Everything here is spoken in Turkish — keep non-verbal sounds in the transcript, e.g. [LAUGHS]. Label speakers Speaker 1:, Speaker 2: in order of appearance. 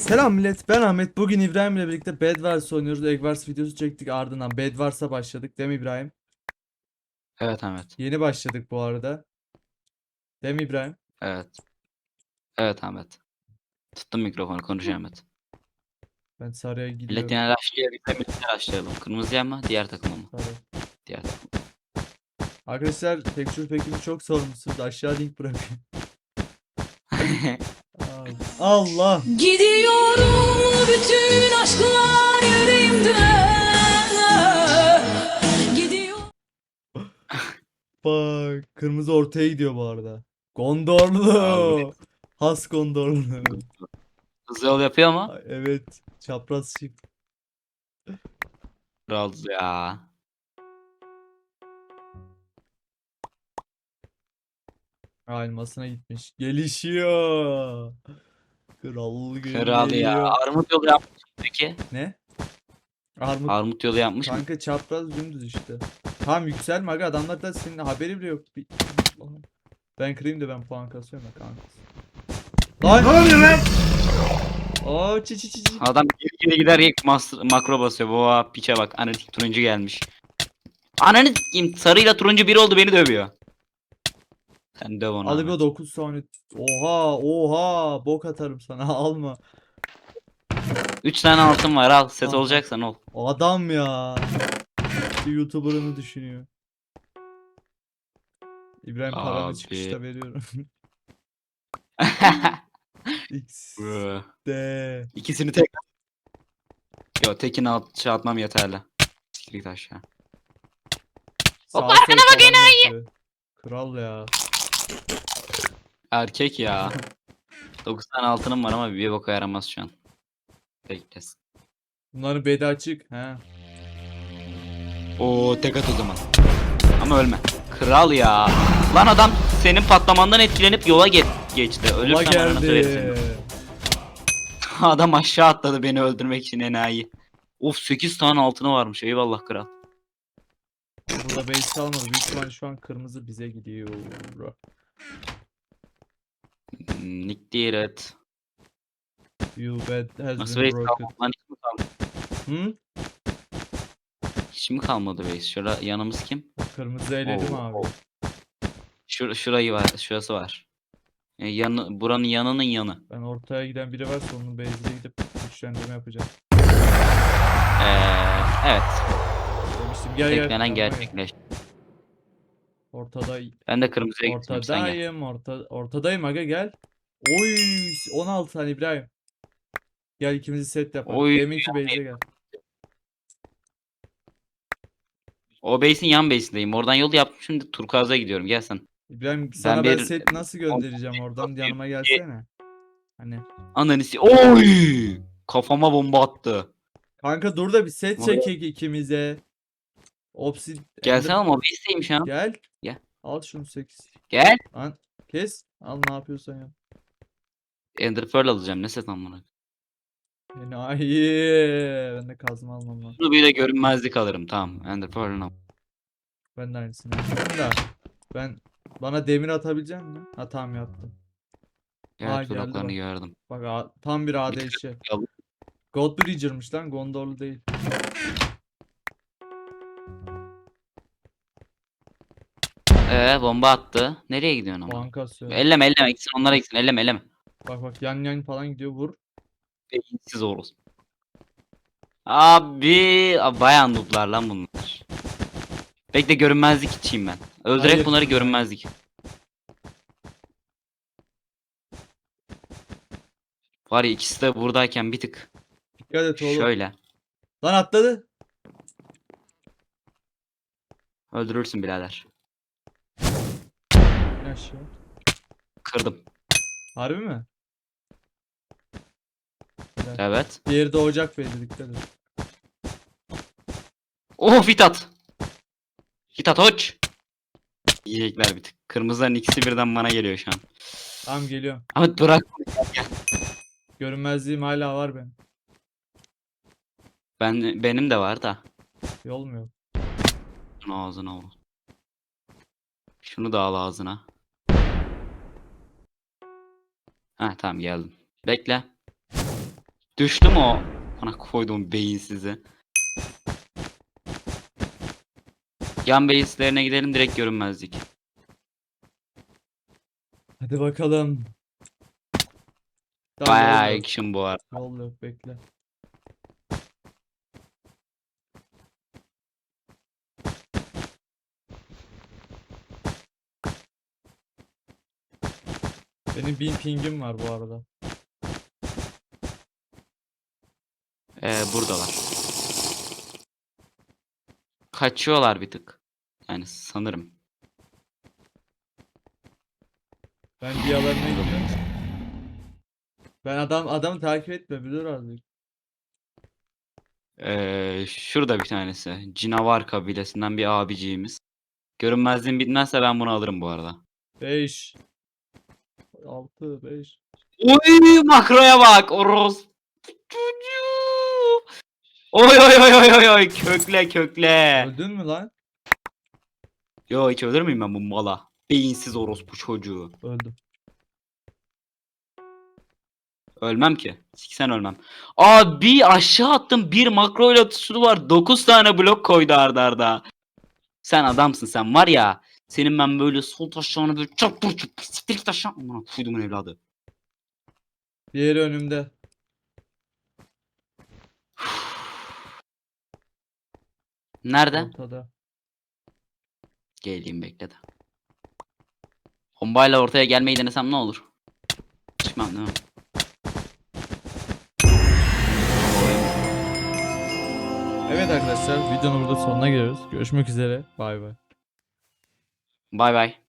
Speaker 1: Selam millet ben Ahmet. Bugün İbrahim ile birlikte Bed Wars oynuyoruz. Egg Wars videosu çektik ardından Bed Wars'a başladık değil mi İbrahim?
Speaker 2: Evet Ahmet.
Speaker 1: Yeni başladık bu arada. Değil mi İbrahim?
Speaker 2: Evet. Evet Ahmet. Tuttum mikrofonu konuş Ahmet.
Speaker 1: Ben sarıya
Speaker 2: Millet
Speaker 1: gidiyorum.
Speaker 2: yine başlayalım. Birlikte başlayalım. Kırmızıya mı? Diğer takıma mı?
Speaker 1: Sarı.
Speaker 2: Diğer takım.
Speaker 1: Arkadaşlar Texture Pack'imi çok sormuşsunuz. Aşağı link bırakayım. [LAUGHS] Allah!
Speaker 3: Gidiyorum bütün aşklar yüreğimde Gidiyor
Speaker 1: Bak kırmızı ortaya gidiyor bu arada. Gondorlu.
Speaker 2: Abi.
Speaker 1: Has Gondorlu.
Speaker 2: Hızlı yol yapıyor?
Speaker 1: Ay, Evet. Çapraz shift.
Speaker 2: Kral ya.
Speaker 1: Aa, elmasına gitmiş. Gelişiyor. Kral
Speaker 2: Kral ya.
Speaker 1: geliyor.
Speaker 2: Armut yolu yapmış mı peki.
Speaker 1: Ne? Armut
Speaker 2: Armut yolu yapmış mı?
Speaker 1: kanka çapraz dümdüz işte. Tamam yükselme aga adamlar da senin haberi bile yok. Bir- Ben kırayım da ben puan kasıyorum ya kanka. Lan! Ne oluyor lan? Oo çi çi çi çi.
Speaker 2: Adam geri geri gider mas- makro basıyor. Boğa piçe bak. Analitik turuncu gelmiş. Ananı s**eyim. Sarıyla turuncu bir oldu beni dövüyor. Sen döv onu.
Speaker 1: Al bir
Speaker 2: Ahmet.
Speaker 1: o 9 saniye. Oha oha bok atarım sana [LAUGHS] alma.
Speaker 2: Üç tane altın var al. Set olacaksan ol.
Speaker 1: O adam ya. Bir YouTuber'ını düşünüyor. İbrahim paramı
Speaker 2: Abi.
Speaker 1: çıkışta veriyorum. [LAUGHS] X
Speaker 2: Bro.
Speaker 1: D.
Speaker 2: İkisini tek. Yo tekini alt şey atmam yeterli. Siktir git aşağı.
Speaker 1: Sol
Speaker 2: arkana bak
Speaker 1: yapıyor. Kral ya.
Speaker 2: Erkek ya. 9 tane altınım var ama bir boka yaramaz şu an. Beklesin.
Speaker 1: Bunların bedi açık. He.
Speaker 2: Oo tek at o zaman. Ama ölme. Kral ya. Lan adam senin patlamandan etkilenip yola ge- geçti.
Speaker 1: Ola
Speaker 2: Ölürsen ananı
Speaker 1: geldi. [LAUGHS]
Speaker 2: Adam aşağı atladı beni öldürmek için enayi. Of 8 tane altını varmış. Eyvallah kral.
Speaker 1: Burada base kalmadı. Büyük ihtimal şu an kırmızı bize gidiyor.
Speaker 2: Hmm, Nick Deeret.
Speaker 1: You bed has
Speaker 2: Nasıl
Speaker 1: been
Speaker 2: base
Speaker 1: broken.
Speaker 2: kalmadı lan hiç mi kalmadı?
Speaker 1: Hı?
Speaker 2: Hiç mi kalmadı base? Şura yanımız kim?
Speaker 1: Kırmızı eledim
Speaker 2: Oo,
Speaker 1: abi.
Speaker 2: oo. Şur şurayı var. Şurası var. E, yanı, buranın yanının yanı.
Speaker 1: Ben ortaya giden biri varsa onun base'ine gidip güçlendirme yapacağım.
Speaker 2: Ee, evet.
Speaker 1: Demiştim gel gel.
Speaker 2: Beklenen
Speaker 1: yanıma gel.
Speaker 2: gerçekleşti.
Speaker 1: Ortada
Speaker 2: Ben de kırmızıya gittim. Sen gel.
Speaker 1: ortadayım orta ortadayım aga gel. Oy 16 tane İbrahim. Gel ikimizi set yapalım.
Speaker 2: Oy,
Speaker 1: Deminki base'e gel.
Speaker 2: O base'in yan base'indeyim. Oradan yol yaptım. Şimdi Turkuaz'a gidiyorum. Gel sen.
Speaker 1: İbrahim sana ben
Speaker 2: bir-
Speaker 1: set nasıl göndereceğim oradan yanıma gelsene. Hani
Speaker 2: Ananisi. Oy! Kafama bomba attı.
Speaker 1: kanka dur da bir set
Speaker 2: Oy.
Speaker 1: çekek ikimize. Opsi
Speaker 2: Gelsene ama o şu an.
Speaker 1: Gel.
Speaker 2: Gel.
Speaker 1: Al şunu 8.
Speaker 2: Gel.
Speaker 1: Lan kes. Al ne yapıyorsan yap.
Speaker 2: Ender Pearl alacağım. Ne set amına.
Speaker 1: Yani ay ben de kazma almam lazım.
Speaker 2: Bunu bir de görünmezlik alırım. Tamam. Ender Pearl'ını al.
Speaker 1: Ben de aynısını yaptım da. Ben bana demir atabilecek misin? Ha tamam yaptım. Aa,
Speaker 2: Gel
Speaker 1: geldi bak.
Speaker 2: gördüm.
Speaker 1: Bak a- tam bir ADC.
Speaker 2: Al.
Speaker 1: Godbridger'mış lan Gondorlu değil.
Speaker 2: Ee bomba attı. Nereye gidiyorsun ama?
Speaker 1: Puan kasıyor.
Speaker 2: Elleme elleme. Gitsin onlara gitsin. Elleme elleme.
Speaker 1: Bak bak yan yan falan gidiyor vur.
Speaker 2: Beyinsiz oluruz. Abi bayağı noob'lar lan bunlar. Bekle görünmezlik içeyim ben. Öldürek
Speaker 1: Hayır.
Speaker 2: bunları görünmezlik. Var ya ikisi de buradayken bir tık
Speaker 1: Dikkat et oğlum.
Speaker 2: şöyle.
Speaker 1: Lan atladı.
Speaker 2: Öldürürsün birader.
Speaker 1: Aşağı.
Speaker 2: Kırdım.
Speaker 1: Harbi mi? Helal.
Speaker 2: Evet.
Speaker 1: Diğeri de ocak belli dikkat et.
Speaker 2: Oh fit at. Fit at hoç. Yiyecekler bir tık. Kırmızıların ikisi birden bana geliyor şu an.
Speaker 1: Tamam geliyorum.
Speaker 2: Ahmet bırak.
Speaker 1: Görünmezliğim hala var benim.
Speaker 2: Ben benim de var da.
Speaker 1: Yol mu yok?
Speaker 2: Şunu ağzına al. Şunu da al ağzına. Ha tamam geldim. Bekle. Düştü mü o? Bana koyduğum beyin sizi. Yan base'lerine gidelim direkt görünmezlik.
Speaker 1: Hadi bakalım. Tamam,
Speaker 2: Bayağı action bu arada.
Speaker 1: Yok bekle. Benim bin pingim var bu arada.
Speaker 2: Ee, buradalar. Kaçıyorlar bir tık. Yani sanırım.
Speaker 1: Ben diyalarına gidiyorum. Ben adam adamı takip etme bilir artık.
Speaker 2: Ee, şurada bir tanesi. Cinavar kabilesinden bir abiciğimiz. Görünmezliğim bitmezse ben bunu alırım bu arada.
Speaker 1: 5 6 5
Speaker 2: Oy makroya bak. Oros. Çocuğu. Oy oy oy oy oy oy kökle kökle.
Speaker 1: Öldün mü lan?
Speaker 2: Yo hiç ölür müyüm ben bu mala? Beyinsiz orospu çocuğu.
Speaker 1: Öldüm.
Speaker 2: Ölmem ki. Siksen ölmem. Aa bir aşağı attım bir makro ile tutuşu var. 9 tane blok koydu arda arda. Sen adamsın sen var ya. Senin ben böyle sol taşlarını böyle çapur çapur siktir git aşağı. Aman kuydumun evladı.
Speaker 1: Diğeri önümde.
Speaker 2: Nerede?
Speaker 1: Ortada.
Speaker 2: Geleyim bekle de. Bombayla ortaya gelmeyi denesem ne olur? Çıkmam değil mi?
Speaker 1: Evet arkadaşlar videonun burada sonuna geliyoruz. Görüşmek üzere. Bay bay.
Speaker 2: Bay bay.